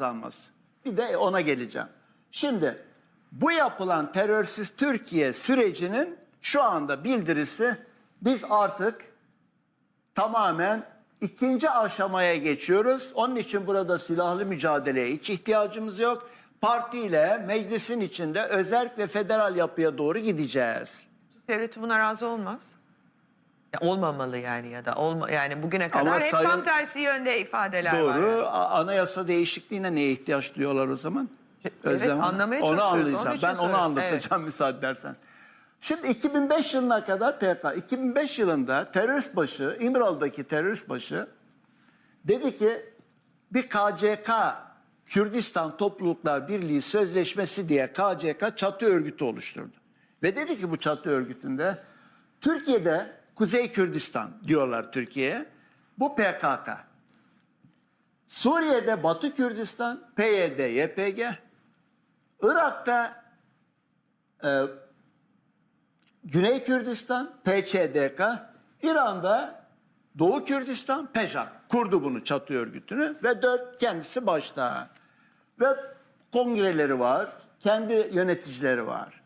kazanması. Bir de ona geleceğim. Şimdi bu yapılan terörsüz Türkiye sürecinin şu anda bildirisi biz artık tamamen ikinci aşamaya geçiyoruz. Onun için burada silahlı mücadeleye hiç ihtiyacımız yok. Partiyle meclisin içinde özerk ve federal yapıya doğru gideceğiz. Devleti buna razı olmaz. Olmamalı yani ya da olma yani bugüne kadar Ama hep sayın- tam tersi yönde ifadeler var. Doğru. yani. A- Anayasa değişikliğine neye ihtiyaç duyuyorlar o zaman? Evet, anlamaya Onu çalışıyoruz. anlayacağım. İçin Ben onu söylüyorum. anlatacağım müsaade ederseniz. Şimdi 2005 yılına kadar PK, 2005 yılında terörist başı, İmralı'daki terörist başı dedi ki bir KCK Kürdistan Topluluklar Birliği Sözleşmesi diye KCK çatı örgütü oluşturdu. Ve dedi ki bu çatı örgütünde Türkiye'de Kuzey Kürdistan diyorlar Türkiye'ye. Bu PKK. Suriye'de Batı Kürdistan, PYD, YPG. Irak'ta e, Güney Kürdistan, PÇDK. İran'da Doğu Kürdistan, PEJAK kurdu bunu çatı örgütünü ve dört kendisi başta. Ve kongreleri var, kendi yöneticileri var.